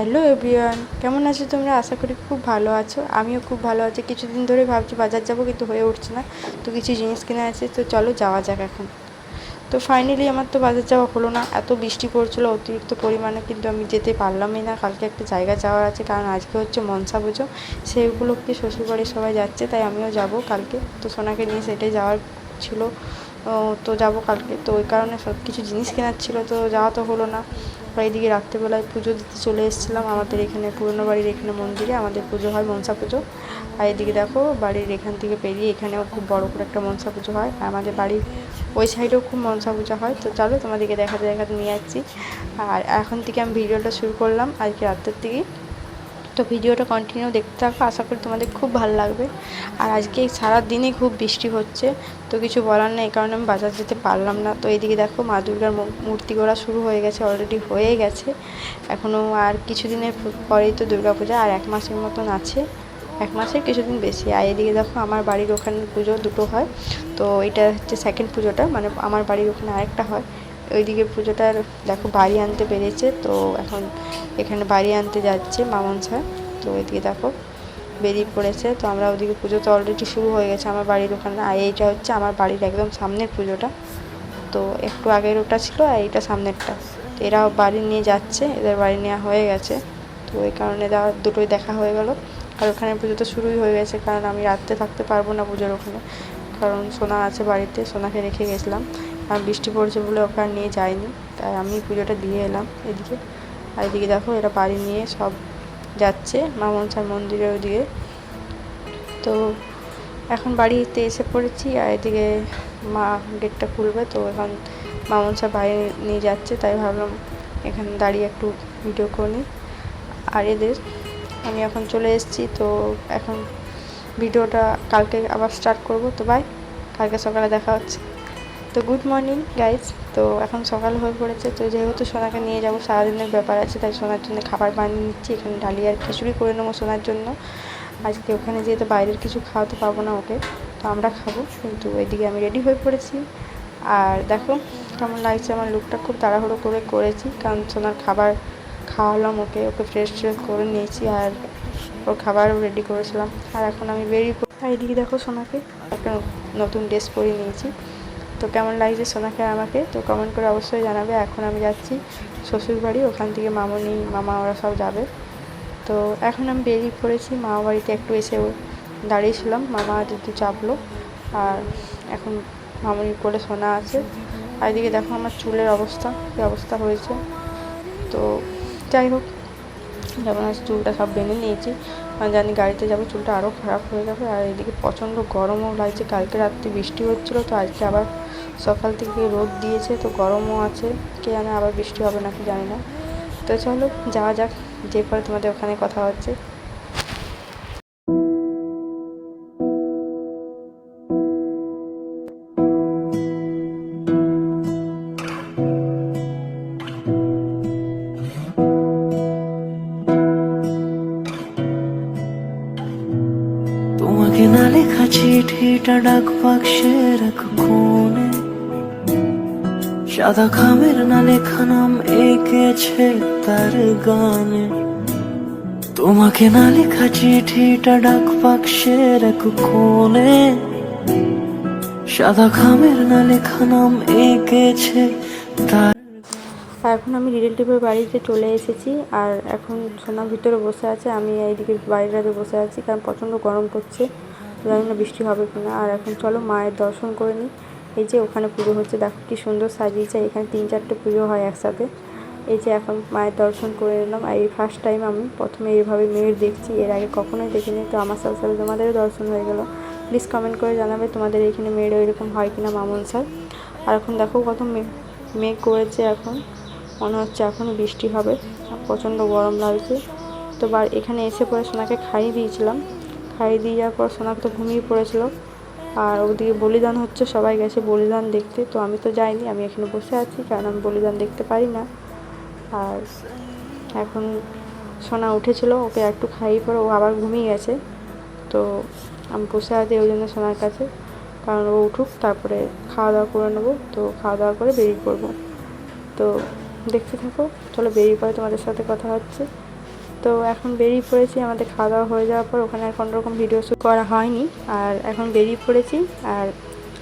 Hello everyone, কেমন আছো তোমরা? আশা করি খুব ভালো আছো। আমিও খুব ভালো আছি। কিছুদিন ধরে ভাবছি বাজার যাব, কিন্তু হয়ে উঠছে না। তো কিছু জিনিস কেনা আছে, তো চলো যাওয়া যাক এখন। তো ফাইনালি আমার তো বাজার যাওয়া হলো না। এত বৃষ্টি পড়ছিলো, অতিরিক্ত পরিমাণে কিন্তু আমি যেতে পারলামই না। কালকে একটা জায়গা যাওয়ার আছে, কারণ আজকে হচ্ছে মনসা পুজো। সেই উপলক্ষে শ্বশুরবাড়ির সবাই যাচ্ছে, তাই আমিও যাব কালকে। তো সোনাকে নিয়ে সেটাই যাওয়ার ছিল। তো যাব কালকে। তো ওই কারণে সব কিছু জিনিস কেনার ছিল, তো যাওয়া তো হলো না। আর এদিকে রাত্রেবেলায় পুজো দিতে চলে এসেছিলাম। আমাদের এখানে পুরনো বাড়ির এখানে মন্দিরে আমাদের পুজো হয় মনসা পুজো। আর এদিকে দেখো বাড়ির এখান থেকে পেরিয়ে এখানেও খুব বড় করে একটা মনসা পুজো হয়। আর আমাদের বাড়ির ওই সাইডেও খুব মনসা পুজো হয়। তো চলো তোমাদেরকে দেখাতে দেখাতে নিয়ে যাচ্ছি আর এখন থেকে আমি ভিডিওটা শুরু করলাম। আজকে রাত্রের থেকেই তো ভিডিওটা কন্টিনিউ দেখতে থাকো, আশা করি তোমাদের খুব ভালো লাগবে। আর আজকে সারা দিনই খুব বৃষ্টি হচ্ছে, তো কিছু বলার নেই কারণে আমি বাজার যেতে পারলাম না। তো এইদিকে দেখো মা দুর্গার মূর্তি গড়া শুরু হয়ে গেছে অলরেডি হয়ে গেছে। এখনও আর কিছুদিনের পরেই তো দুর্গা পূজা আর এক মাসের মতন আছে, এক মাসের কিছুদিন বেশি। আর এদিকে দেখো আমার বাড়ির ওখানে পুজো দুটো হয়, তো এটা হচ্ছে সেকেন্ড পুজোটা মানে আমার বাড়ির ওখানে আরেকটা হয়। ওইদিকে পুজোটার দেখো বাড়ি আনতে পেরেছে তো এখন এখানে বাড়ি আনতে যাচ্ছে মামন স্যার। তো ওইদিকে দেখো বেরিয়ে পড়েছে, তো আমরা ওদিকে পুজো তো অলরেডি শুরু হয়ে গেছে। আমার বাড়ির ওখানে আর এইটা হচ্ছে আমার বাড়ির একদম সামনের পুজোটা। তো একটু আগের ওটা ছিল আর এইটা সামনেরটা। তো এরাও বাড়ি নিয়ে যাচ্ছে, এদের বাড়ি নেওয়া হয়ে গেছে। তো ওই কারণে দুটোই দেখা হয়ে গেল। আর ওখানে পুজো তো শুরুই হয়ে গেছে, কারণ আমি রাত্রে থাকতে পারব না পুজোর ওখানে। কারণ সোনা আছে বাড়িতে, সোনাকে রেখে গেছিলাম। আর বৃষ্টি পড়ছে বলে ওকে আর নিয়ে যাইনি। তাই আমি পুজোটা দিয়ে এলাম এদিকে। আর এদিকে দেখো এরা বাড়ি নিয়ে সব যাচ্ছে মা মনসার মন্দিরের ওদিকে। তো এখন বাড়িতে এসে পড়েছি আর এদিকে মা গেটটা খুলবে, তো এখন মা মনসা বাইরে নিয়ে যাচ্ছে, তাই ভাবলাম এখানে দাঁড়িয়ে একটু ভিডিও করে। আর এদের, আমি এখন চলে এসেছি, তো এখন ভিডিওটা কালকে আবার স্টার্ট করব। তো বাই কালকে সকালে দেখা হচ্ছে। তো গুড মর্নিং গাইজ তো এখন সকাল হয়ে পড়েছে, তো যেহেতু সোনাকে নিয়ে যাব, সারাদিনের ব্যাপার আছে, তাই সোনার জন্য খাবার বানিয়ে নিচ্ছি, এখানে ডালিয়ার খিচুড়ি করে নেব সোনার জন্য। আজকে ওখানে যেহেতু বাইরের কিছু খাওয়াতে পারব না ওকে, তো আমরা খাব, কিন্তু এদিকে আমি রেডি হয়ে পড়েছি। আর দেখো কেমন লাগছে আমার লুকটা খুব তাড়াহুড়ো করে করেছি, কারণ সোনার খাবার খাওয়ালাম ওকে ওকে ফ্রেশ ট্রেশ করে নিয়েছি, আর ওর খাবারও রেডি করেছিলাম। আর এখন আমি বেরিয়ে এদিকে দেখো সোনাকে, একটা নতুন ড্রেস পরে নিয়েছি। তো কেমন লাগছে সোনাকে আমাকে? তো কমেন্ট করে অবশ্যই জানাবে। এখন আমি যাচ্ছি শ্বশুর বাড়ি ওখান থেকে মামনি, মামা ওরা সব যাবে। তো এখন আমি বেরিয়ে পড়েছি মামা বাড়িতে একটু এসে দাঁড়িয়েছিলাম। মামা দিদি চাপলো। আর এখন মামনির কোলে সোনা আছে। আর এদিকে দেখো আমার চুলের অবস্থা, কী অবস্থা হয়েছে। তো যাই হোক, যেমন আজ চুলটা সব বেঁধে নিয়েছি। আমি জানি গাড়িতে যাব, চুলটা আরও খারাপ হয়ে যাবে। আর এদিকে প্রচণ্ড গরমও লাগছে। কালকে রাত্রে বৃষ্টি হচ্ছিল, তো আজকে আবার সকাল থেকে রোদ দিয়েছে, তো গরমও আছে। কে জানে আবার বৃষ্টি হবে নাকি জানি না। তো চলো, যাওয়া যাক যে পরে তোমাদের ওখানে কথা হচ্ছে। তোমাকে না লেখা চিঠিটা ডাক বাক্সের এক কোণে সাদা খামের না লেখা নাম এঁকেছে তার গানে। তোমাকে না লেখা চিঠিটা ডাক বাক্সের এক কোণে। সাদা খামের না লেখা নাম এঁকেছে তার এখন আমি রিলেটিভের বাড়িতে চলে এসেছি, আর এখন সোনা ভিতরে বসে আছে, আমি এইদিকে বাইরেটাতে বসে আছি, কারণ প্রচণ্ড গরম পড়ছে। জানি না বৃষ্টি হবে কি না আর এখন চলো মায়ের দর্শন করে নিই। এই যে ওখানে পুজো হচ্ছে, দেখো কি সুন্দর সাজিয়েছে, এখানে তিন চারটে পুজো হয় একসাথে। এই যে এখন মায়ের দর্শন করে নিলাম আর এই ফার্স্ট টাইম আমি প্রথমে এইভাবে মেয়ের দেখছি, এর আগে কখনোই দেখিনি। তো আমার সাথে সাথে তোমাদেরও দর্শন হয়ে গেল। প্লিজ কমেন্ট করে জানাবে তোমাদের এখানে মেয়ের এরকম হয় কিনা মামুন স্যার। আর এখন দেখো কত মেঘ করেছে এখন। মনে হচ্ছে এখনও বৃষ্টি হবে, প্রচণ্ড গরম লাগছে। তো বার এখানে এসে পরে সোনাকে খাইয়ে দিয়েছিলাম। খাইয়ে দিয়ে যাওয়ার পর সোনাকে তো ঘুমিয়ে পড়েছিল। আর ওদিকে বলিদান হচ্ছে, সবাই গেছে বলিদান দেখতে। তো আমি তো যাইনি, আমি এখানে বসে আছি, কারণ আমি বলিদান দেখতে পারি না। আর এখন সোনা উঠেছিল, ওকে একটু খাইয়ে পরে ও আবার ঘুমিয়ে গেছে। তো আমি বসে আছি ওই জন্য সোনার কাছে, কারণ ও উঠুক, তারপরে খাওয়া দাওয়া করে নেব। তো খাওয়া দাওয়া করে বেরিয়ে পড়ব। তো দেখতে থাকো, চলো বেরিয়ে পরে তোমাদের সাথে কথা হচ্ছে। তো এখন বেরিয়ে পড়েছি, আমাদের খাওয়া দাওয়া হয়ে যাওয়ার পর ওখানে আর কোনো রকম ভিডিও শ্যুট করা হয়নি। আর এখন বেরিয়ে পড়েছি, আর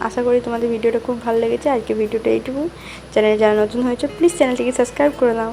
আশা করি তোমাদের ভিডিওটা খুব ভালো লেগেছে। আজকে ভিডিওটা এইটুকু চ্যানেলে যারা নতুন হয়েছে প্লিজ চ্যানেলটিকে সাবস্ক্রাইব করে দাও।